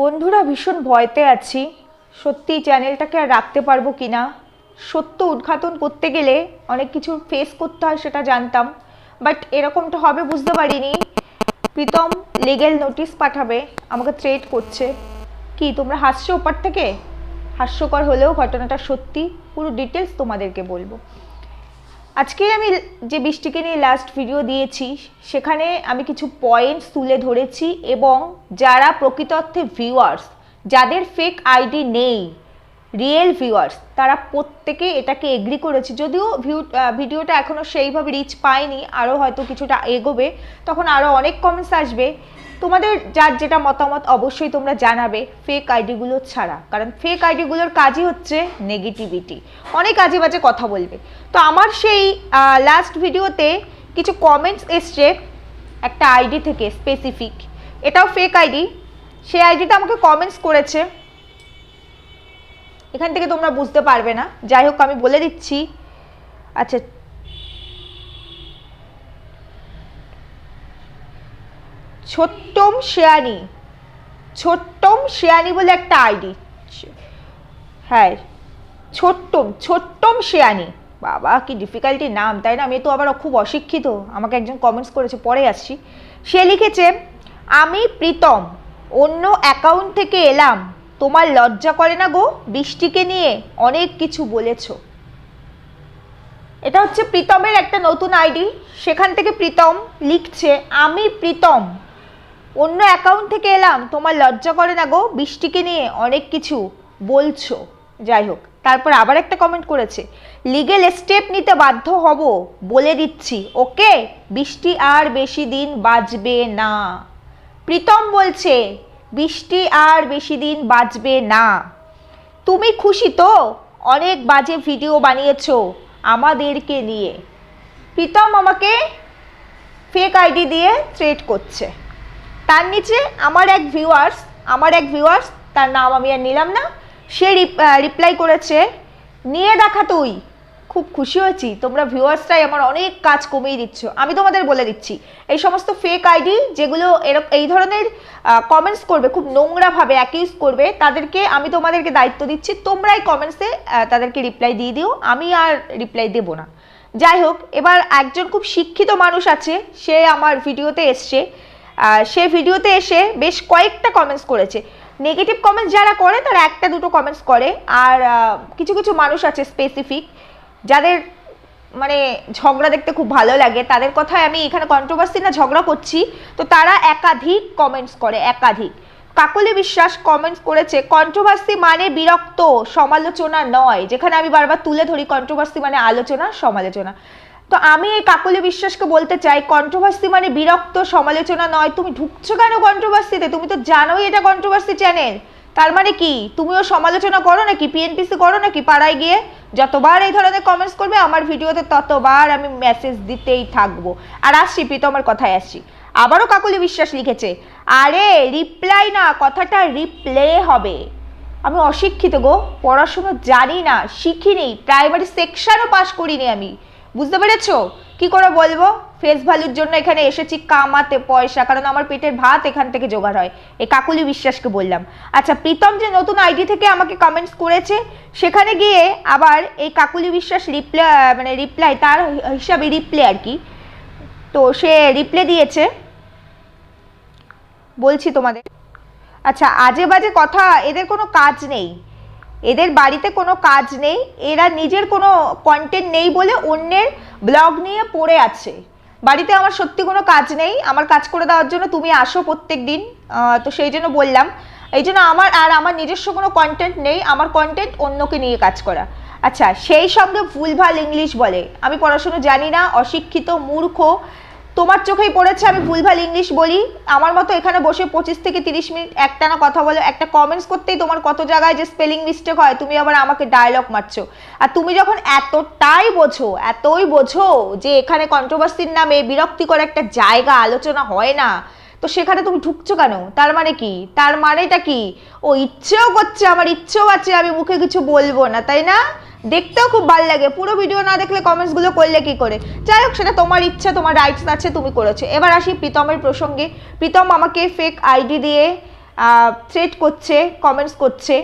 বন্ধুরা ভীষণ ভয়তে আছি। সত্যি চ্যানেলটাকে আর রাখতে পারব কি না সত্য উদ্ঘাটন করতে গেলে অনেক কিছু ফেস করতে হয় সেটা জানতাম। বাট এরকমটা হবে বুঝতে পারিনি। প্রীতম লিগেল নোটিশ পাঠাবে, আমাকে থ্রেট করছে। কি, তোমরা হাসছো ওপার থেকে? হাস্যকর হলেও ঘটনাটা সত্যি, পুরো ডিটেলস তোমাদেরকে বলব। আজকে আমি যে বৃষ্টিকে নিয়ে লাস্ট ভিডিও দিয়েছি, সেখানে আমি কিছু পয়েন্টস তুলে ধরেছি এবং যারা প্রকৃত অর্থে ভিউয়ার্স যাদের ফেক আইডি নেই রিয়েল ভিউয়ার্স তারা প্রত্যেকে এটাকে এগ্রি করেছে। যদিও ভিউ ভিডিওটা এখনও সেইভাবে রিচ পায়নি আরও হয়তো কিছুটা এগোবে, তখন আরও অনেক কমেন্টস আসবে। তোমাদের যার যেটা মতামত অবশ্যই তোমরা জানাবে ফেক আইডিগুলো ছাড়া। কারণ ফেক আইডিগুলোর কাজই হচ্ছে নেগেটিভিটি অনেক আজে বাজে কথা বলবে। তো আমার সেই লাস্ট ভিডিওতে কিছু কমেন্টস এসছে একটা আইডি থেকে স্পেসিফিক এটাও ফেক আইডি সেই আইডিটা আমাকে কমেন্টস করেছে। এখান থেকে তোমরা বুঝতে পারবে না। যাই হোক, আমি বলে দিচ্ছি। আচ্ছা ছোট্টম শেয়ানি। ছোট্টম শেয়ানি বলে একটা আইডি হ্যাঁ ছোট্টম ছোট্টম শেয়ানি। বাবা, কি ডিফিকাল্টি নাম, তাই না? আমি তো আবার খুব অশিক্ষিত। আমাকে একজন কমেন্টস করেছে, পরে আসছি। সে লিখেছে, আমি প্রীতম, অন্য অ্যাকাউন্ট থেকে এলাম। তোমার লজ্জা করে না গো? বৃষ্টিকে নিয়ে অনেক কিছু বলেছ। এটা হচ্ছে প্রীতমের একটা নতুন আইডি সেখান থেকে প্রীতম লিখছে, আমি প্রীতম অন্য অ্যাকাউন্ট থেকে এলাম, তোমার লজ্জা করে না গো? বৃষ্টিকে নিয়ে অনেক কিছু বলছো। যাই হোক, তারপর আবার একটা কমেন্ট করেছে। লিগেল স্টেপ নিতে বাধ্য হব বলে দিচ্ছি ওকে বৃষ্টি আর বেশি দিন বাঁচবে না। প্রীতম বলছে, বৃষ্টি আর বেশি দিন বাঁচবে না। তুমি খুশি তো? অনেক বাজে ভিডিও বানিয়েছ আমাদেরকে নিয়ে। প্রীতম আমাকে ফেক আইডি দিয়ে থ্রেট করছে। তার নিচে আমার এক ভিউয়ার্স আমার এক ভিউয়ার্স তার নাম আমি আর নিলাম না, সে রিপ্লাই করেছে, নিয়ে দেখা তুই। খুব খুশি হয়েছি। তোমরা ভিউয়ার্সটাই আমার অনেক কাজ কমিয়ে দিচ্ছ। আমি তোমাদের বলে দিচ্ছি, এই সমস্ত ফেক আইডি যেগুলো এরকম এই ধরনের কমেন্টস করবে, খুব নোংরাভাবে অ্যাকিউজ করবে, তাদেরকে আমি তোমাদেরকে দায়িত্ব দিচ্ছি। তোমরা এই কমেন্টসে তাদেরকে রিপ্লাই দিয়ে দিও। আমি আর রিপ্লাই দেবো না। যাই হোক, এবার একজন খুব শিক্ষিত মানুষ আছে, সে আমার ভিডিওতে এসছে। সে ভিডিওতে এসে বেশ কয়েকটা কমেন্টস করেছে। নেগেটিভ কমেন্টস যারা করে, তারা একটা দুটো কমেন্টস করে। আর কিছু কিছু মানুষ আছে স্পেসিফিক যাদের মানে ঝগড়া দেখতে খুব ভালো লাগে। তাদের কথায় আমি এখানে কন্ট্রোভার্সি না ঝগড়া করছি, তো তারা একাধিক কমেন্টস করে, একাধিক। কাকলি বিশ্বাস কমেন্টস করেছে কন্ট্রোভার্সি মানে বিরক্ত, সমালোচনা নয়, যেখানে আমি বারবার তুলে ধরি কন্ট্রোভার্সি মানে আলোচনা, সমালোচনা। তো আমি এই কাকলি বিশ্বাসকে বলতে চাই কন্ট্রোভার্সি মানে বিরক্ত, সমালোচনা নয়। তুমি ঢুকছো কেন কন্ট্রোভার্সিতে তুমি তো জানোই এটা কন্ট্রোভার্সি চ্যানেল তার মানে কি? তুমিও সমালোচনা করো নাকি? পিএনপিসি করো নাকি পাড়ায় গিয়ে? যতবার এই ধরনের কমেন্টস করবে, আমার ভিডিওতে ততবার আমি মেসেজ দিতেই থাকব। আর আসছি প্রীতমের কথায় আসছি। আবারও কাকলি বিশ্বাস লিখেছে, আরে রিপ্লাই না, কথাটা রিপ্লে হবে। আমি অশিক্ষিত গো, পড়াশুনো জানি না, শিখিনি প্রাইমারি সেকশনও পাশ করিনি আমি। বুঝতে পেরেছ? কি করে বলব? ফেস ভ্যালুর জন্য এখানে এসেছি কামাতে পয়সা, কারণ আমার পেটের ভাত এখান থেকে জোগাড় হয়। এই কাকুলি বিশ্বাসকে বললাম। আচ্ছা প্রীতম যে নতুন আইডি থেকে আমাকে কমেন্টস করেছে, সেখানে গিয়ে আবার এই কাকুলি বিশ্বাস রিপ্লাই মানে রিপ্লাই তার হিসাবে রিপ্লে আর কি। তো সে রিপ্লে দিয়েছে। বলছি তোমাদের। আচ্ছা আজে বাজে কথা, এদের কোনো কাজ নেই। এদের বাড়িতে কোনো কাজ নেই, এরা নিজের কোনো কন্টেন্ট নেই বলে অন্যের ব্লগ নিয়ে পড়ে আছে। বাড়িতে আমার সত্যি কোনো কাজ নেই, আমার কাজ করে দেওয়ার জন্য তুমি আসো প্রত্যেক দিন তো সেই জন্য বললাম। এই জন্য আমার আর আমার নিজস্ব কোনো কন্টেন্ট নেই, আমার কন্টেন্ট অন্যকে নিয়ে কাজ করা। আচ্ছা সেই সঙ্গে ভুলভাল ইংলিশ বলে, আমি পড়াশুনো জানি না, অশিক্ষিত, মূর্খ তোমার চোখেই পড়েছে, আমি ভুলভাল ইংলিশ বলি। আমার মতো এখানে বসে পঁচিশ থেকে তিরিশ মিনিট একটানা কথা বলো, একটা কমেন্টস করতেই তোমার কত জায়গায় যে স্পেলিং মিস্টেক হয়, তুমি আবার আমাকে ডায়লগ মারছো। আর তুমি যখন এতটাই বোঝো, এতই বোঝো যে এখানে কন্ট্রোভার্সির নামে বিরক্তিকর একটা জায়গা আলোচনা হয় না, তো সেখানে তুমি ঢুকছো কেন? তার মানে কি? তার মানেটা কি? ও ইচ্ছেও করছে, আমার ইচ্ছেও আছে, আমি মুখে কিছু বলব না, তাই না? দেখতেও খুব ভালো লাগে। পুরো ভিডিও না দেখলে কমেন্টসগুলো করলে কি করে? যাই হোক, সেটা তোমার ইচ্ছা, তোমার রাইটস আছে, তুমি করেছ। এবার আসি প্রীতমের প্রসঙ্গে। প্রীতম আমাকে ফেক আইডি দিয়ে থ্রেট করছে কমেন্টস করছে।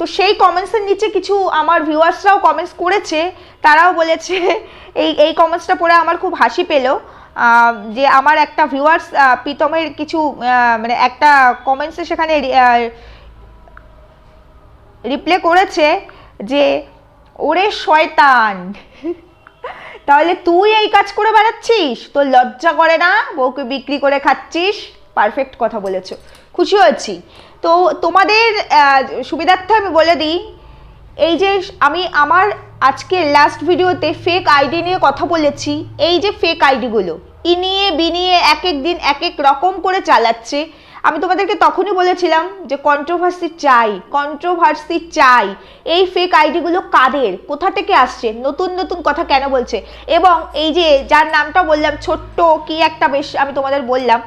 তো সেই কমেন্টসের নিচে কিছু আমার ভিউয়ার্সরাও কমেন্টস করেছে। তারাও বলেছে, এই এই কমেন্টসটা পড়ে আমার খুব হাসি পেল। যে আমার একটা ভিউয়ার্স প্রীতমের কিছু মানে একটা কমেন্টসে সেখানে রিপ্লে করেছে যে ওরে শয়তান। তাহলে তুই এই কাজ করে বেড়াচ্ছিস? তোর লজ্জা করে না? বউকে বিক্রি করে খাচ্ছিস? পারফেক্ট কথা বলেছ। খুশি হয়েছি। তো তোমাদের সুবিধার্থে আমি বলে দিই, এই যে আমি আমার আজকে লাস্ট ভিডিওতে ফেক আইডি নিয়ে কথা বলেছি। এই যে ফেক আইডিগুলো ইনিয়ে বিনিয়ে এক এক দিন এক এক রকম করে চালাচ্ছে। আমি তোমাদেরকে তখনই বলেছিলাম যে কন্ট্রোভার্সি চাই কন্ট্রোভার্সি চাই। এই ফেক আইডিগুলো কাদের? কোথা থেকে আসছে? নতুন নতুন কথা কেন বলছে? এবং এই যে যার নামটা বললাম, ছোট্ট কি একটা বেশ আমি তোমাদের বললাম,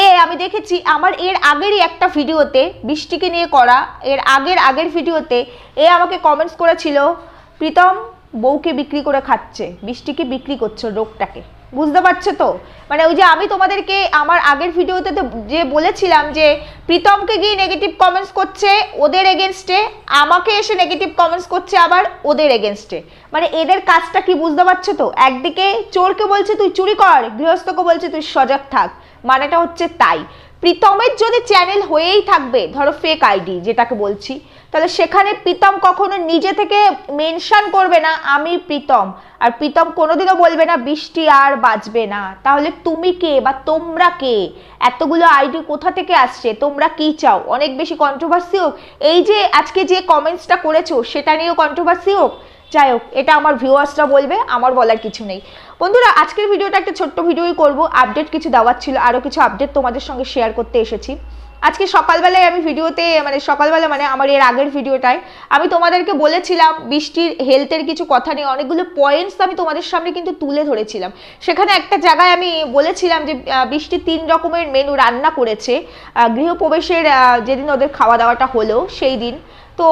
এ আমি দেখেছি আমার এর আগেরই একটা ভিডিওতে বৃষ্টিকে নিয়ে করা, এর আগের আগের ভিডিওতে এ আমাকে কমেন্টস করেছিল, প্রীতম বউকে বিক্রি করে খাচ্ছে, বৃষ্টিকে বিক্রি করছ রোগটাকে। বুঝতে পারছ তো? মানে ওই যে আমি তোমাদেরকে আমার আগের ভিডিওতে যে বলেছিলাম যে প্রীতমকে গিয়ে নেগেটিভ কমেন্টস করছে ওদের এগেনস্টে আমাকে এসে নেগেটিভ কমেন্টস করছে আবার ওদের এগেনস্টে মানে এদের কাজটা কি বুঝতে পারছ তো? একদিকে চোরকে বলছে তুই চুরি কর, গৃহস্থকে বলছে তুই সজাগ থাক। মানেটা হচ্ছে তাই। প্রীতমের যদি চ্যানেল হয়েই থাকবে, ধরো ফেক আইডি যেটাকে বলছি, তাহলে সেখানে প্রীতম কখনো নিজে থেকে মেনশন করবে না, আমি প্রীতম। আর প্রীতম কোনোদিনও বলবে না, বৃষ্টি আর বাজবে না। তাহলে তুমি কে বা তোমরা কে? এতগুলো আইডি কোথা থেকে আসছে? তোমরা কি চাও? অনেক বেশি কন্ট্রোভার্সি হোক। এই যে আজকে যে কমেন্টসটা করেছ, সেটা নিয়েও কন্ট্রোভার্সি হোক? যাই হোক, এটা আমার ভিউয়ার্সরা বলবে, আমার বলার কিছু নেই। বন্ধুরা, আজকের ভিডিওটা একটা ছোট্ট ভিডিওই করব। আপডেট কিছু দেওয়ার ছিল আরও কিছু আপডেট তোমাদের সঙ্গে শেয়ার করতে এসেছি। আজকে সকালবেলায় আমি ভিডিওতে মানে সকালবেলা মানে আমার এর আগের ভিডিওটায়, আমি তোমাদেরকে বলেছিলাম বৃষ্টির হেলথের কিছু কথা নিয়ে, অনেকগুলো পয়েন্টস আমি তোমাদের সামনে কিন্তু তুলে ধরেছিলাম। সেখানে একটা জায়গায় আমি বলেছিলাম যে বৃষ্টি তিন রকমের মেনু রান্না করেছে। গৃহপ্রবেশের যেদিন ওদের খাওয়া দাওয়াটা হলো, সেই দিন। তো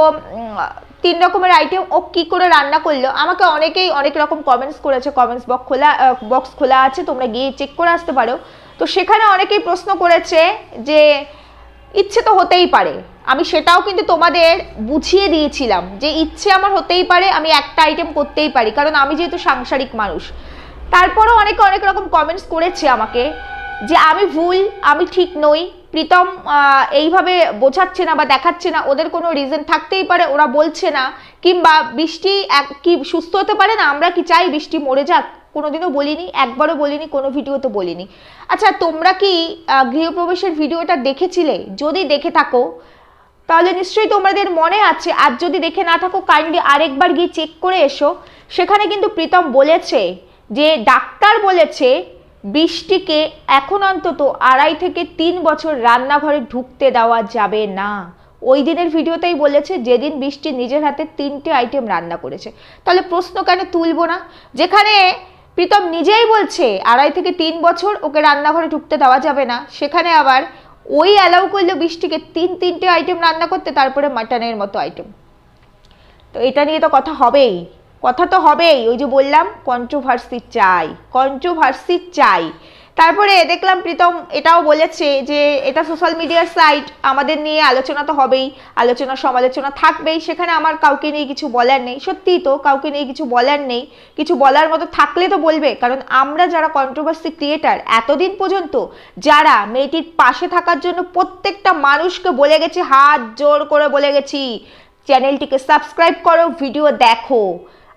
তিন রকমের আইটেম ও কি করে রান্না করল? আমাকে অনেকেই অনেক রকম কমেন্টস করেছে কমেন্টস বক্স খোলা বক্স খোলা আছে, তোমরা গিয়ে চেক করে আসতে পারো। তো সেখানে অনেকেই প্রশ্ন করেছে যে, ইচ্ছে তো হতেই পারে। আমি সেটাও কিন্তু তোমাদের বুঝিয়ে দিয়েছিলাম যে, ইচ্ছে আমার হতেই পারে, আমি একটা আইটেম করতেই পারি, কারণ আমি যেহেতু সাংসারিক মানুষ। তারপরও অনেকে অনেক রকম কমেন্টস করেছে আমাকে। যে আমি ভুল, আমি ঠিক নই, প্রীতম এইভাবে বোঝাচ্ছে না বা দেখাচ্ছে না, ওদের কোনো রিজন থাকতেই পারে, ওরা বলছে না, কিংবা বৃষ্টি এক, কি সুস্থ হতে পারে না, আমরা কি চাই বৃষ্টি মরে যাক? কোনোদিনও বলিনি, একবারও বলিনি, কোনো ভিডিওতে বলিনি। আচ্ছা তোমরা কি গৃহপ্রবেশের ভিডিওটা দেখেছিলে? যদি দেখে থাকো, তাহলে নিশ্চয়ই তোমাদের মনে আছে, আর যদি দেখে না থাকো কাইন্ডলি আরেকবার গিয়ে চেক করে এসো। সেখানে কিন্তু প্রীতম বলেছে যে, ডাক্তার বলেছে বৃষ্টিকে এখন অন্তত আড়াই থেকে তিন বছর রান্নাঘরে ঢুকতে দেওয়া যাবে না। ওই দিনের ভিডিওতেই বলেছে, যেদিন বৃষ্টি নিজের হাতে তিনটে আইটেম রান্না করেছে। তাহলে প্রশ্ন কেন তুলবো না? যেখানে প্রীতম নিজেই বলছে, আড়াই থেকে তিন বছর ওকে রান্নাঘরে ঢুকতে দেওয়া যাবে না। সেখানে আবার ওই অ্যালাউ করল বৃষ্টিকে তিন, তিনটে আইটেম রান্না করতে, তারপরে মাটনের মতো আইটেম তো এটা নিয়ে তো কথা হবেই। কথা তো হবেই, ওই যে বললাম কন্ট্রোভার্সি চাই কন্ট্রোভার্সি চাই। তারপরে দেখলাম প্রীতম এটাও বলেছে যে, এটা সোশ্যাল মিডিয়ার সাইট আমাদের নিয়ে আলোচনা তো হবেই, আলোচনা, সমালোচনা থাকবেই, সেখানে আমার কাউকে নিয়ে কিছু বলার নেই। সত্যিই তো, কাউকে নিয়ে কিছু বলার নেই, কিছু বলার মতো থাকলে তো বলবে, কারণ আমরা যারা কন্ট্রোভার্সি ক্রিয়েটার এতদিন পর্যন্ত যারা মেয়েটির পাশে থাকার জন্য প্রত্যেকটা মানুষকে বলে গেছি, হাত জোর করে বলে গেছি চ্যানেলটিকে সাবস্ক্রাইব করো ভিডিও দেখো।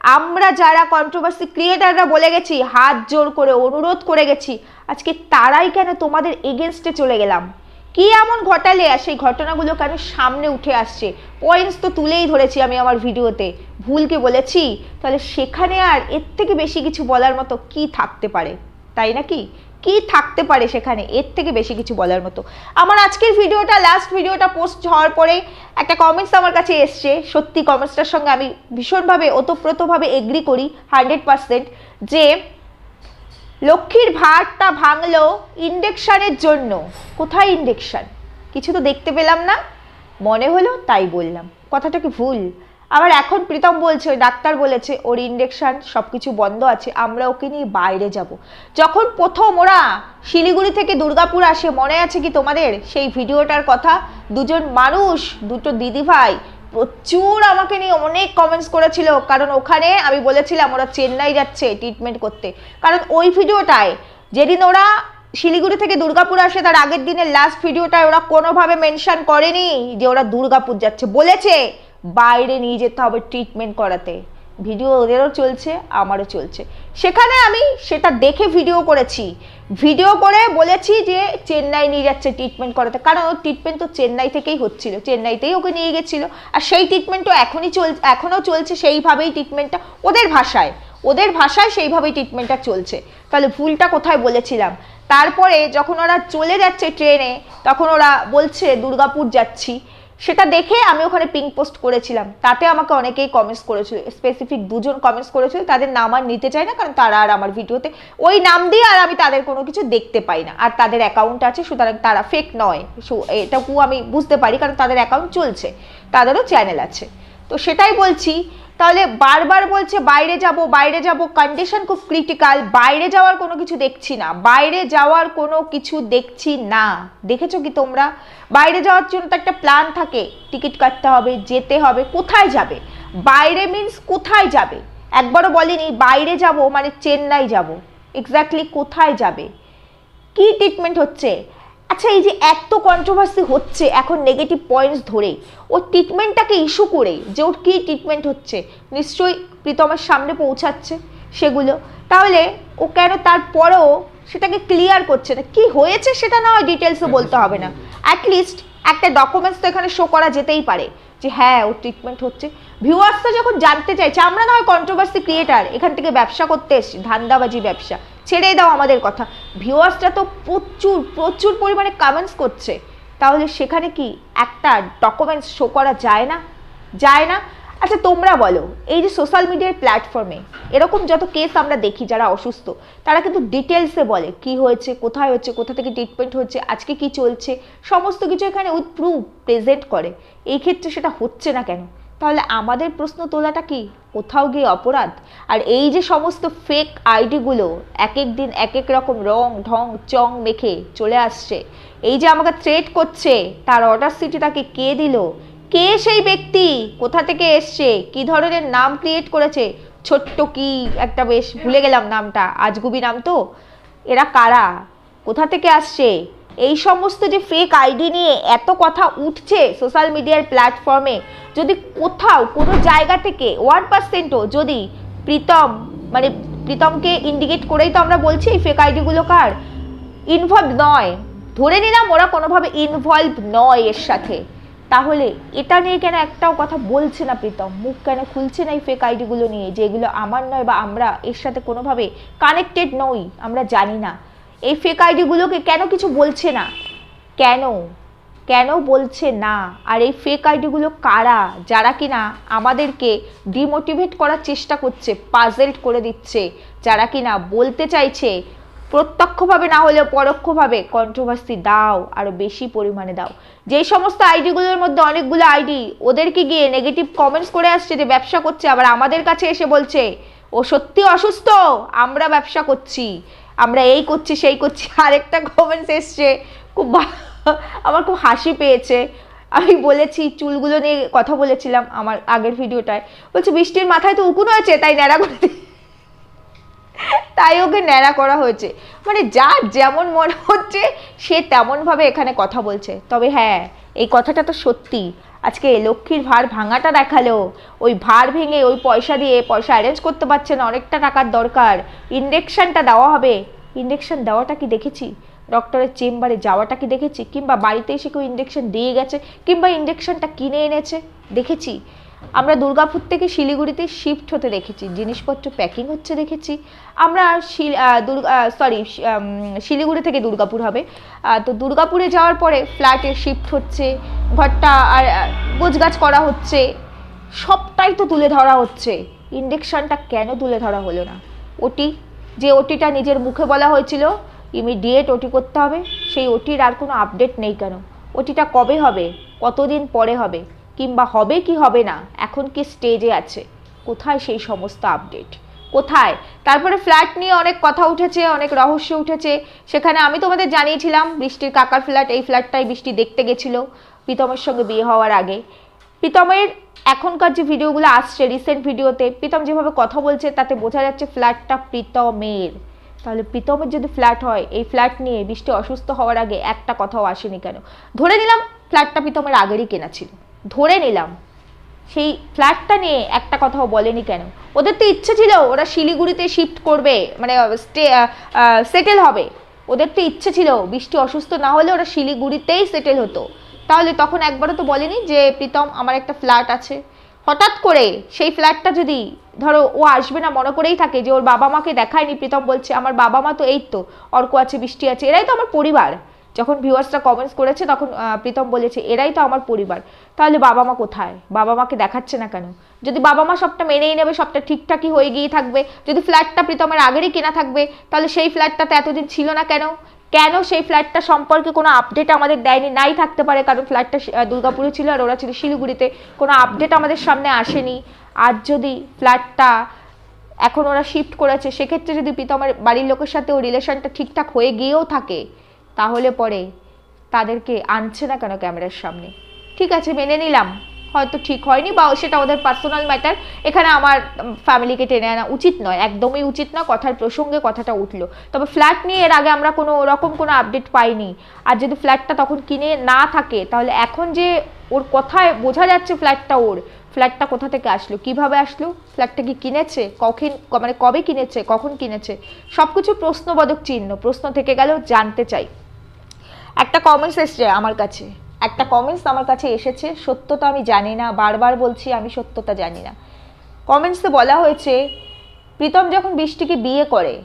আমরা যারা কন্ট্রোভার্সি ক্রিয়েটাররা বলে গেছি, হাত জোর করে অনুরোধ করে গেছি, আজকে তারাই কেন তোমাদের এগেনস্টে চলে গেলাম? কি এমন ঘটালে আর সেই ঘটনাগুলো কেন সামনে উঠে আসছে? পয়েন্টস তো তুলেই ধরেছি আমি আমার ভিডিওতে। ভুলকে বলেছি, তাহলে সেখানে আর এর থেকে বেশি কিছু বলার মতো কি থাকতে পারে? তাই নাকি? কি থাকতে পারে সেখানে? এর থেকে বেশি কিছু বলার মতো। আমার আজকের ভিডিওটা লাস্ট ভিডিওটা পোস্ট হওয়ার পরে একটা কমেন্টস আমার কাছে এসছে। সত্যি কমেন্টসটার সঙ্গে আমি ভীষণভাবে, ওতপ্রোতভাবে এগ্রি করি হান্ড্রেড পার্সেন্ট যে লক্ষ্মীর ভাতটা ভাঙলো ইন্ডেকশানের জন্য। কোথায় ইন্ডেকশান কিছু তো দেখতে পেলাম না। মনে হলো তাই বললাম। কথাটা কি ভুল? আবার এখন প্রীতম বলছে, ওই ডাক্তার বলেছে, ওর ইঞ্জেকশন সব কিছু বন্ধ আছে, আমরা ওকে নিয়ে বাইরে যাব। যখন প্রথম ওরা শিলিগুড়ি থেকে দুর্গাপুর আসে, মনে আছে কি তোমাদের? সেই ভিডিওটার কথা, দুজন মানুষ, দুটো দিদিভাই প্রচুর আমাকে নিয়ে অনেক কমেন্টস করেছিল। কারণ ওখানে আমি বলেছিলাম, ওরা চেন্নাই যাচ্ছে ট্রিটমেন্ট করতে। কারণ ওই ভিডিওটায় যেদিন ওরা শিলিগুড়ি থেকে দুর্গাপুর আসে, তার আগের দিনের লাস্ট ভিডিওটায় ওরা কোনোভাবে মেনশন করেনি যে ওরা দুর্গাপুর যাচ্ছে। বলেছে বাইরে নিয়ে যেতে হবে ট্রিটমেন্ট করাতে। ভিডিও ওদেরও চলছে, আমারও চলছে। সেখানে আমি সেটা দেখে ভিডিও করেছি। ভিডিও করে বলেছি যে চেন্নাই নিয়ে যাচ্ছে ট্রিটমেন্ট করাতে। কারণ ওর ট্রিটমেন্ট তো চেন্নাই থেকেই হচ্ছিল, চেন্নাইতেই ওকে নিয়ে গেছিল। আর সেই ট্রিটমেন্টও এখনই চল, এখনও চলছে সেইভাবেই ট্রিটমেন্টটা ওদের ভাষায়। ওদের ভাষায় সেইভাবেই ট্রিটমেন্টটা চলছে। তাহলে ভুলটা কোথায় বলেছিলাম? তারপরে যখন ওরা চলে যাচ্ছে ট্রেনে তখন ওরা বলছে, দুর্গাপুর যাচ্ছি। সেটা দেখে আমি ওখানে পিং পোস্ট করেছিলাম। তাতে আমাকে অনেকেই কমেন্টস করেছিল স্পেসিফিক দুজন কমেন্টস করেছিল, তাদের নাম আর নিতে চাই না, কারণ তারা আর আমার ভিডিওতে ওই নাম দিয়ে আর আমি তাদের কোনো কিছু দেখতে পাই না। আর তাদের অ্যাকাউন্ট আছে, সুতরাং তারা ফেক নয়। এটাকু আমি বুঝতে পারি, কারণ তাদের অ্যাকাউন্ট চলছে, তাদেরও চ্যানেল আছে। তো সেটাই বলছি তাহলে বারবার বলছে বাইরে যাব বাইরে যাব কন্ডিশন খুব ক্রিটিক্যাল বাইরে যাওয়ার কোনো কিছু দেখছি না, বাইরে যাওয়ার কোনো কিছু দেখছি না। দেখেছ কি তোমরা? বাইরে যাওয়ার জন্য তো একটা প্ল্যান থাকে টিকিট কাটতে হবে, যেতে হবে, কোথায় যাবে? বাইরে মিন্স কোথায় যাবে? একবারও বলেনি, বাইরে যাব মানে চেন্নাই যাব। এক্স্যাক্টলি কোথায় যাবে? কি ট্রিটমেন্ট হচ্ছে? আচ্ছা এই যে এত কন্ট্রোভার্সি হচ্ছে, এখন নেগেটিভ পয়েন্টস ধরে ওর ট্রিটমেন্টটাকে ইস্যু করে যে ওর কী ট্রিটমেন্ট হচ্ছে, নিশ্চয়ই প্রীতমের সামনে পৌঁছাচ্ছে সেগুলো। তাহলে ও কেন তারপরেও সেটাকে ক্লিয়ার করছে না? কি হয়েছে সেটা না হয় ডিটেলসে বলতে হবে না। অ্যাটলিস্ট একটা ডকুমেন্টস তো এখানে শো করা যেতেই পারে, যে হ্যাঁ ওর ট্রিটমেন্ট হচ্ছে। ভিউয়ার্সটা যখন জানতে চাইছে, আমরা না হয় কন্ট্রোভার্সি ক্রিয়েটার এখান থেকে ব্যবসা করতে এসছি, ধান্দাবাজি ব্যবসা। ছেড়ে দাও আমাদের কথা। ভিউয়ার্সটা তো প্রচুর প্রচুর পরিমাণে কমেন্টস করছে। তাহলে সেখানে কি একটা ডকুমেন্টস শো করা যায় না? যায় না? আচ্ছা তোমরা বলো, এই যে সোশ্যাল মিডিয়ার প্ল্যাটফর্মে এরকম যত কেস আমরা দেখি যারা অসুস্থ, তারা কিন্তু ডিটেলসে বলে কি হয়েছে, কোথায় হচ্ছে, কোথা থেকে ট্রিটমেন্ট হচ্ছে, আজকে কি চলছে, সমস্ত কিছু এখানে উইথ প্রুফ প্রেজেন্ট করে। এই ক্ষেত্রে সেটা হচ্ছে না কেন? তাহলে আমাদের প্রশ্ন তোলাটা কি? কোথাও গিয়ে অপরাধ। আর এই যে সমস্ত ফেক আইডিগুলো এক এক দিন এক এক রকম রং, ঢং, চং মেখে চলে আসছে। এই যে আমাকে থ্রেট করছে, তার অর্ডার সিটি তাকে কে দিল? কে সেই ব্যক্তি? কোথা থেকে এসছে? কি ধরনের নাম ক্রিয়েট করেছে? ছোট্ট কি একটা বেশ ভুলে গেলাম নামটা। আজগুবি নাম তো? এরা কারা? কোথা থেকে আসছে? এই সমস্ত যে ফেক আইডি নিয়ে এত কথা উঠছে সোশ্যাল মিডিয়ার প্ল্যাটফর্মে যদি কোথাও, কোনো জায়গা থেকে ওয়ান পার্সেন্টও যদি প্রীতম মানে প্রীতমকে ইন্ডিকেট করেই তো আমরা বলছি এই ফেক আইডিগুলো কার? ইনভলভ নয়। ধরে নিলাম ওরা কোনোভাবে ইনভলভ নয় এর সাথে। তাহলে এটা নিয়ে কেন একটাও কথা বলছে না প্রীতম? মুখ কেন খুলছে না এই ফেক আইডিগুলো নিয়ে, যে এগুলো আমার নয় বা আমরা এর সাথে কোনোভাবে কানেক্টেড নই, আমরা জানি না। এই ফেক আইডিগুলোকে কেন কিছু বলছে না? কেন? কেন বলছে না? আর এই ফেক আইডিগুলো কারা? যারা কিনা আমাদেরকে ডিমোটিভেট করার চেষ্টা করছে পাজেল্ট করে দিচ্ছে, যারা কিনা বলতে চাইছে, প্রত্যক্ষভাবে না হলেও পরোক্ষভাবে কন্ট্রোভার্সি দাও আরও বেশি পরিমাণে দাও। যেই সমস্ত আইডিগুলোর মধ্যে অনেকগুলো আইডি ওদেরকে গিয়ে নেগেটিভ কমেন্টস করে আসছে যে ব্যবসা করছে, আবার আমাদের কাছে এসে বলছে, ও সত্যি অসুস্থ? আমরা ব্যবসা করছি। আমরা এই করছি, সেই করছি, আরেকটা কমেন্টস এসছে, খুব আমার খুব হাসি পেয়েছে। আমি বলেছি, চুলগুলো নিয়ে কথা বলেছিলাম আমার আগের ভিডিওটায়। বলছে, বৃষ্টির মাথায় তো উকুন হয়েছে, তাই ন্যাড়া করে তাই ওকে ন্যাড়া করা হয়েছে। মানে যার যেমন মনে হচ্ছে, সে তেমনভাবে এখানে কথা বলছে। তবে হ্যাঁ এই কথাটা তো সত্যি। আজকে লক্ষ্মীর ভার ভাঙাটা দেখাল। ওই ভার ভেঙে ওই পয়সা দিয়ে পয়সা অ্যারেঞ্জ করতে পারছে না, অনেকটা টাকার দরকার। ইন্ডেকশানটা দেওয়া হবে। ইন্ডেকশান দেওয়াটা কি দেখেছি? ডক্টরের চেম্বারে যাওয়াটা কি দেখেছি? কিংবা বাড়িতে এসে কেউ ইন্ডেকশন দিয়ে গেছে? কিংবা ইন্ডেকশানটা কিনে এনেছে? দেখেছি। আমরা দুর্গাপুর থেকে শিলিগুড়িতে শিফট হতে দেখেছি, জিনিসপত্র প্যাকিং হচ্ছে দেখেছি। আমরা সরি শিলিগুড়ি থেকে দুর্গাপুর হবে। তো দুর্গাপুরে যাওয়ার পরে ফ্ল্যাটে শিফট হচ্ছে, ঘরটা আর গোছগাছ করা হচ্ছে, সবটাই তো তুলে ধরা হচ্ছে। ইন্ডেকশনটা কেন তুলে ধরা হলো না? ওটি যে ওটিটা নিজের মুখে বলা হয়েছিল ইমিডিয়েট ওটি করতে হবে, সেই ওটির আর কোনো আপডেট নেই কেন? ওটিটা কবে হবে? কতদিন পরে হবে? কিংবা হবে কি হবে না, এখন কি স্টেজে আছে? কোথায় সেই সমস্ত আপডেট কোথায়? তারপরে ফ্ল্যাট নিয়ে অনেক কথা উঠেছে, অনেক রহস্য উঠেছে। সেখানে আমি তোমাদের জানিয়েছিলাম, বৃষ্টির কাকার ফ্ল্যাট এই ফ্ল্যাটটাই বৃষ্টি দেখতে গেছিল, প্রীতমের সঙ্গে বিয়ে হওয়ার আগে। প্রীতমের এখনকার যে ভিডিওগুলো আসছে রিসেন্ট ভিডিওতে, প্রীতম যেভাবে কথা বলছে, তাতে বোঝা যাচ্ছে ফ্ল্যাটটা প্রীতমের। তাহলে প্রীতমের যদি ফ্ল্যাট হয়, এই ফ্ল্যাট নিয়ে বৃষ্টি অসুস্থ হওয়ার আগে একটা কথাও আসেনি কেন? ধরে নিলাম ফ্ল্যাটটা প্রীতমের আগেরই কেনা ছিল। ধরে নিলাম। সেই ফ্ল্যাটটা নিয়ে একটা কথাও বলেনি কেন? ওদের তো ইচ্ছে ছিল, ওরা শিলিগুড়িতে শিফট করবে মানে স্টে সেটেল হবে। ওদের তো ইচ্ছে ছিল, বৃষ্টি অসুস্থ না হলে ওরা শিলিগুড়িতেই সেটেল হতো। তাহলে তখন একবারও তো বলেনি যে, প্রীতম, আমার একটা ফ্ল্যাট আছে। হঠাৎ করে সেই ফ্ল্যাটটা যদি, ধরো, ও আসবে না, মনে করেই থাকে যে, ওর বাবা মাকে দেখায়নি, প্রীতম বলছে, আমার বাবা মা তো এই তো, অর্ক আছে, বৃষ্টি আছে, এরাই তো আমার পরিবার। যখন ভিউয়ার্সরা কমেন্টস করেছে তখন প্রীতম বলেছে, এরাই তো আমার পরিবার। তাহলে বাবা মা কোথায়? বাবা মাকে দেখাচ্ছে না কেন? যদি বাবা মা সবটা মেনেই নেবে, সবটা ঠিকঠাকই হয়ে গিয়ে থাকবে, যদি ফ্ল্যাটটা প্রীতমের আগেরই কেনা থাকবে, তাহলে সেই ফ্ল্যাটটাতে এতদিন ছিল না কেন? কেন সেই ফ্ল্যাটটা সম্পর্কে কোনো আপডেট আমাদের দেয়নি? নাই থাকতে পারে, কারণ ফ্ল্যাটটা দুর্গাপুরে ছিল আর ওরা ছিল শিলিগুড়িতে। কোনো আপডেট আমাদের সামনে আসেনি। আর যদি ফ্ল্যাটটা এখন ওরা শিফট করেছে, সেক্ষেত্রে যদি প্রীতমের বাড়ির লোকের সাথে ও রিলেশনটা ঠিকঠাক হয়ে গিয়েও থাকে তাহলে পরে তাদেরকে আনছে না কেন ক্যামেরার সামনে? ঠিক আছে, মেনে নিলাম। হয়তো ঠিক হয়নি বা সেটা ওদের পার্সোনাল ম্যাটার এখানে আমার ফ্যামিলিকে টেনে আনা উচিত নয়, একদমই উচিত নয়, কথার প্রসঙ্গে কথাটা উঠল। তবে ফ্ল্যাট নিয়ে এর আগে আমরা কোনো ওরকম কোনো আপডেট পাইনি। আর যদি ফ্ল্যাটটা তখন কিনে না থাকে, তাহলে এখন যে ওর কথায় বোঝা যাচ্ছে ফ্ল্যাটটা ওর ফ্ল্যাটটা কোথা থেকে আসলো, কীভাবে আসলো ফ্ল্যাটটা কি কিনেছে, কখন মানে কবে কিনেছে, কখন কিনেছে সব কিছু প্রশ্নবোধক চিহ্ন, প্রশ্ন থেকে গেলেও জানতে চাই। একটা কমেন্টস এসছে আমার কাছে। একটা কমেন্টস আমার কাছে এসেছে, সত্যতা আমি জানি না, বারবার বলছি আমি সত্যতা জানি না। কমেন্টসে বলা হয়েছে, প্রীতম যখন বৃষ্টিকে বিয়ে করে,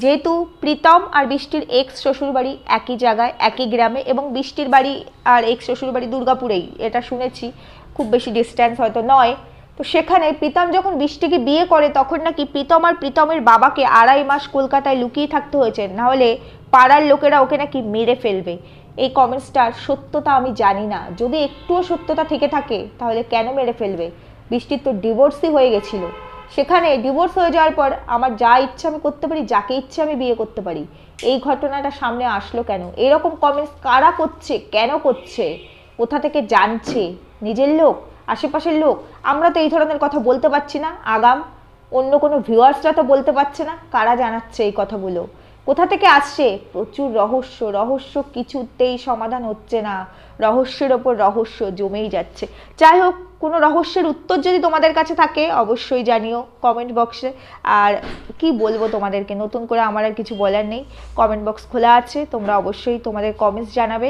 যেহেতু প্রীতম আর বৃষ্টির এক্স শ্বশুরবাড়ি একই জায়গায়, একই গ্রামে এবং বৃষ্টির বাড়ি আর এক্স শ্বশুরবাড়ি দুর্গাপুরেই, এটা শুনেছি, খুব বেশি ডিস্ট্যান্স হয়তো নয়। তো সেখানে প্রীতম যখন বৃষ্টিকে বিয়ে করে, তখন নাকি প্রীতম আর প্রীতমের বাবাকে আড়াই মাস কলকাতায় লুকিয়ে থাকতে হয়েছে। নাহলে পাড়ার লোকেরা ওকে নাকি মেরে ফেলবে। এই কমেন্টসটার সত্যতা আমি জানি না। যদি একটুও সত্যতা থেকে থাকে, তাহলে কেন মেরে ফেলবে? বৃষ্টির তো ডিভোর্সই হয়ে গেছিল। সেখানে ডিভোর্স হয়ে যাওয়ার পর আমার যা ইচ্ছা আমি করতে পারি, যাকে ইচ্ছে আমি বিয়ে করতে পারি। এই ঘটনাটা সামনে আসলো কেন? এরকম কমেন্টস কারা করছে? কেন করছে? কোথা থেকে জানছে? নিজের লোক? আশেপাশের লোক, আমরা তো এই ধরনের কথা বলতে পারছি না, আগাম। অন্য কোনো ভিউয়ার্সরা তো বলতে পারছে না, কারা জানাচ্ছে এই কথাগুলো? কোথা থেকে আসছে? প্রচুর রহস্য রহস্য কিছুতেই সমাধান হচ্ছে না। রহস্যের ওপর রহস্য জমেই যাচ্ছে। যাই হোক, কোনো রহস্যের উত্তর যদি তোমাদের কাছে থাকে, অবশ্যই জানিও কমেন্ট বক্সে আর কি বলব তোমাদেরকে? নতুন করে আমার আর কিছু বলার নেই। কমেন্ট বক্স খোলা আছে, তোমরা অবশ্যই তোমাদের কমেন্টস জানাবে।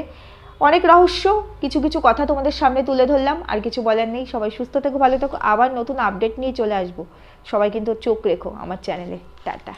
অনেক রহস্য, কিছু কিছু কথা তোমাদের সামনে তুলে ধরলাম, আর কিছু বলার নেই। সবাই সুস্থ থেকো, ভালো থেকো। আবার নতুন আপডেট নিয়ে চলে আসব। সবাই কিন্তু চোখ রেখো আমার চ্যানেলে টাটা।